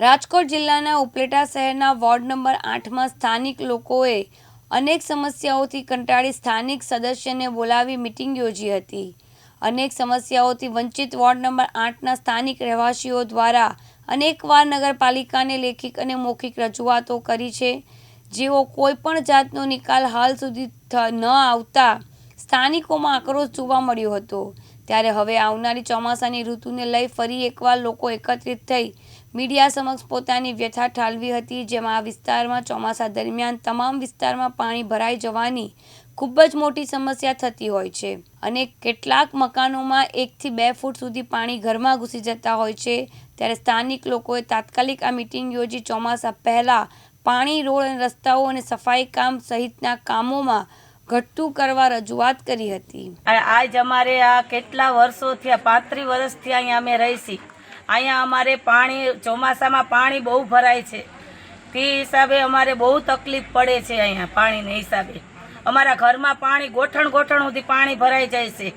રાજકોટ જિલ્લાના ઉપલેટા શહેરના ward number આઠમાં સ્થાનિક લોકોએ અનેક સમસ્યાઓથી કંટાળી સ્થાનિક સદસ્યને બોલાવી મિટિંગ યોજી હતી. અનેક સમસ્યાઓથી વંચિત વોર્ડ નંબર આઠના સ્થાનિક રહેવાસીઓ દ્વારા અનેકવાર નગરપાલિકાને લેખિત અને મૌખિક રજૂઆતો કરી છે. જેઓ કોઈ પણ જાતનો નિકાલ હાલ સુધી ન આવતા સ્થાનિકોમાં આક્રોશ જોવા મળ્યો હતો. ત્યારે હવે આવનારી ચોમાસાની ઋતુને લઈ ફરી એકવાર લોકો એકત્રિત થઈ મીડિયા સમક્ષ પોતાની વ્યથા ઠાલવી હતી, જેમાં આ વિસ્તારમાં ચોમાસા દરમિયાન તમામ વિસ્તારમાં પાણી ભરાઈ જવાની ખૂબ જ મોટી સમસ્યા થતી હોય છે અને કેટલાક મકાનોમાં એકથી બે ફૂટ સુધી પાણી ઘરમાં ઘૂસી જતા હોય છે. ત્યારે સ્થાનિક લોકોએ તાત્કાલિક આ મિટિંગ યોજી ચોમાસા પહેલાં પાણી, રોડ અને રસ્તાઓ અને સફાઈ કામ સહિતના કામોમાં ઘટતું કરવા રજૂઆત કરી હતી. આજ અમારે આ કેટલા વર્ષોથી પાંત્રીસ વર્ષથી અહીંયા અમે રહીશી. અહીંયા અમારે પાણી, ચોમાસામાં પાણી બહુ ભરાય છે. તે હિસાબે અમારે બહુ તકલીફ પડે છે અહીંયા પાણીને હિસાબે. અમારા ઘરમાં પાણી ગોઠણ ગોઠણ સુધી પાણી ભરાઈ જાય છે.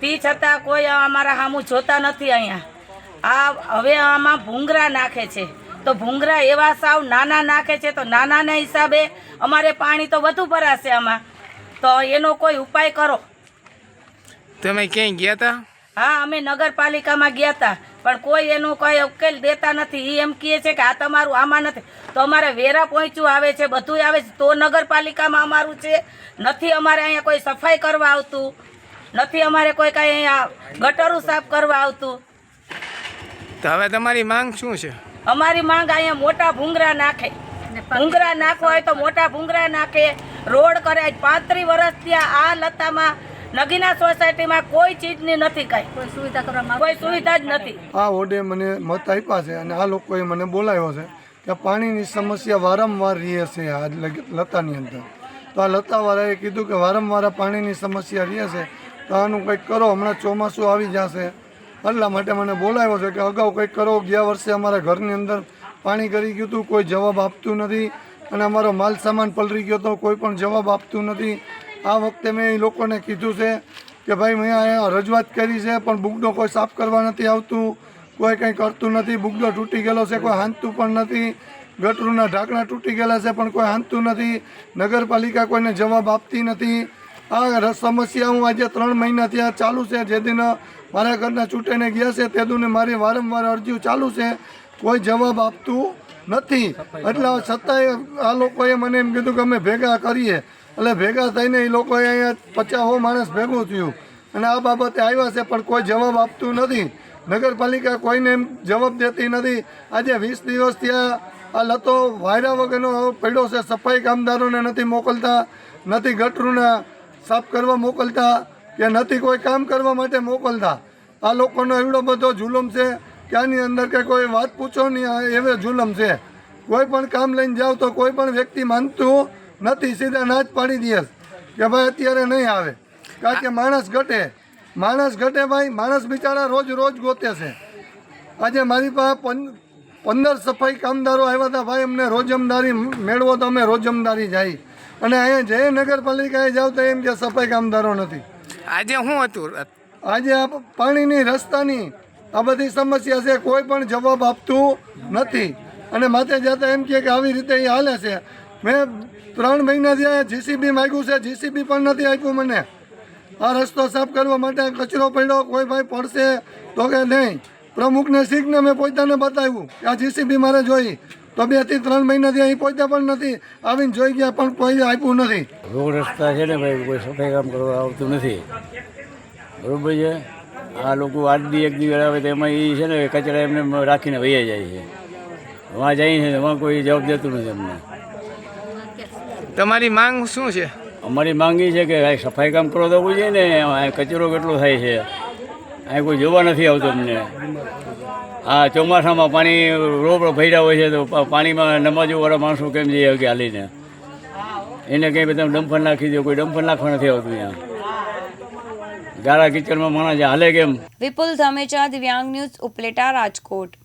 તે છતાં કોઈ અમારા સામું જોતા નથી અહીંયા. આ હવે આમાં ભૂંગરા નાખે છે. તો ભૂંગરા એવા સાવ નાના નાખે છે તો નાનાના હિસાબે અમારે પાણી તો વધુ ભરાશે આમાં. તો એનો કોઈ ઉપાય કરો. તમે ક્યાંય ગયા હતા હા અમે નગરપાલિકામાં ગયા હતા પણ કોઈ એનો કોઈ ઉકેલ દેતા નથી. એ એમ કહે છે કે આ તમારું આમાં નથી. તો અમારે વેરા પહોંચ્યું આવે છે બધું આવે છે. તો નગરપાલિકામાં અમારું છે. નથી અમારે અહીંયા કોઈ સફાઈ કરવા આવતું. નથી અમારે કોઈ કાંઈ અહીંયા ગટરું સાફ કરવા આવતું. તો હવે તમારી માંગ શું છે? અમારી માંગ અહીંયા મોટા ભૂંગરા નાખે. ભૂંગરા નાખવા હોય તો મોટા ભૂંગરા નાખે. રોડ કરે. આજ પાંત્રીસ વર્ષથી આ આ લતામાં નગીના સોસાયટીમાં કોઈ ચીજની નથી કાંઈ. કોઈ સુવિધા કરવામાં કોઈ સુવિધા જ નથી. આ ઓડે મને મત આપ્યા છે અને આ લોકોએ મને બોલાવ્યો છે કે પાણીની સમસ્યા વારંવાર રહે છે આ લગ- લતાની અંદર. તો આ લતાવાળાએ કીધું કે વારંવાર પાણીની સમસ્યા રહે છે. તો આનું કંઈક કરો. હમણાં ચોમાસું આવી જશે. એટલા માટે મને બોલાવ્યો છે કે અગાઉ કંઈક કરો. ગયા વર્ષે અમારા ઘરની અંદર પાણી કરી ગયું હતું, કોઈ જવાબ આપતું નથી અને અમારો માલ સામાન પલરી ગયો તો કોઈ પણ જવાબ આપતું નથી. આ વખતે મેં એ લોકોને કીધું છે કે ભાઈ, મેં અહીંયા રજૂઆત કરી છે, પણ બુગડો કોઈ સાફ કરવા નથી આવતું, કોઈ કંઈ કરતું નથી બુગડો તૂટી ગયેલો છે, કોઈ હાંધતું પણ નથી, ગટરના ઢાંકણા તૂટી ગયેલા છે, પણ કોઈ હાંધતું નથી, નગરપાલિકા કોઈને જવાબ આપતી નથી. આ સમસ્યા હું આજે ત્રણ મહિના ત્યાં ચાલુ છે. જે દિન મારા ઘરના ચૂંટાઈને ગયા છે, તે દિને મારી વારંવાર અરજીઓ ચાલુ છે. કોઈ જવાબ આપતું નથી. એટલે છતાંય આ લોકોએ મને એમ કીધું કે અમે ભેગા કરીએ. એટલે ભેગા થઈને એ લોકોએ અહીંયા પચાસો માણસ ભેગું થયું. અને આ બાબતે આવ્યા છે, પણ કોઈ જવાબ આપતું નથી. નગરપાલિકા કોઈને એમ જવાબ દેતી નથી. આજે વીસ દિવસ ત્યાં આ લતો વાયરા વગરનો પડ્યો છે. સફાઈ કામદારોને નથી મોકલતા, નથી ગટરુના સાફ કરવા મોકલતા કે નથી કોઈ કામ કરવા માટે મોકલતા? આ લોકોનો એવડો બધો જુલમ છે કે આની અંદર કે કોઈ વાત પૂછો નહીં એવો જુલમ છે. કોઈ પણ કામ લઈને જાઓ તો કોઈ પણ વ્યક્તિ માનતું નથી, સીધા ના જ પાડી દે કે ભાઈ અત્યારે નહીં આવે. કારણ કે માણસ ઘટે. માણસ ઘટે ભાઈ, માણસ બિચારા રોજ રોજ ગોતે છે. આજે મારી પાસે પંદર સફાઈ કામદારો આવ્યા હતા, ભાઈ અમને રોજમદારી મેળવો તો અમે રોજમદારી જાય. અને અહીંયા જે નગરપાલિકાએ જાવ તો એમ કે સફાઈ કામદારો નથી. આજે શું હતું આજે આ પાણીની રસ્તાની આ બધી સમસ્યા છે કોઈ પણ જવાબ આપતું નથી. અને માથે જતા એમ કે આવી રીતે એ હાલે છે. મેં ત્રણ મહિનાથી જીસીબી માગ્યું છે જીસીબી પણ નથી આપ્યું મને. આ રસ્તો સાફ કરવા માટે કચરો પડ્યો કોઈ ભાઈ પડશે તો કે નહીં. પ્રમુખને શીખને મેં પોતાને બતાવ્યું કે આ જીસીબી મારે જોઈ. તો બેથી ત્રણ મહિનાથી અહીં પહોંચ્યા પણ નથી. આવીને જોઈ ગયા પણ કોઈ આપ્યું નથી. રોડ રસ્તા છે ને ભાઈ કોઈ સફાઈ કામ કરવા આવતું નથી. બરોબર છે? આ લોકો આઠ દી એક દી આવે તો એમાં એ છે ને કચરા એમને રાખીને વહી જાય છે. વहाँ જઈને એમાં કોઈ જવાબ દેતું નથી અમને તમારી માંગ શું છે? અમારી માંગી છે કે સફાઈ કામ કરો તો જોઈએ ને આ કચરો કેટલો થાય છે? અહીં કોઈ જોવા નથી આવતો અમને. આ ચોમાસામાં પાણી રોપડો ભર્યા હોય છે તો પાણીમાં નમાજોવાળા માણસો કેમ જઈએ કે હાલીને? એને કંઈ બધા ડમ્ફર નાખી દો, કોઈ ડમ્ફર નાખવા નથી આવતું અહીંયા. ગારા કિચડમાં માણસ હાલે કેમ? વિપુલ ધામેચા દિવ્યાંગ ન્યૂઝ, ઉપલેટા, રાજકોટ.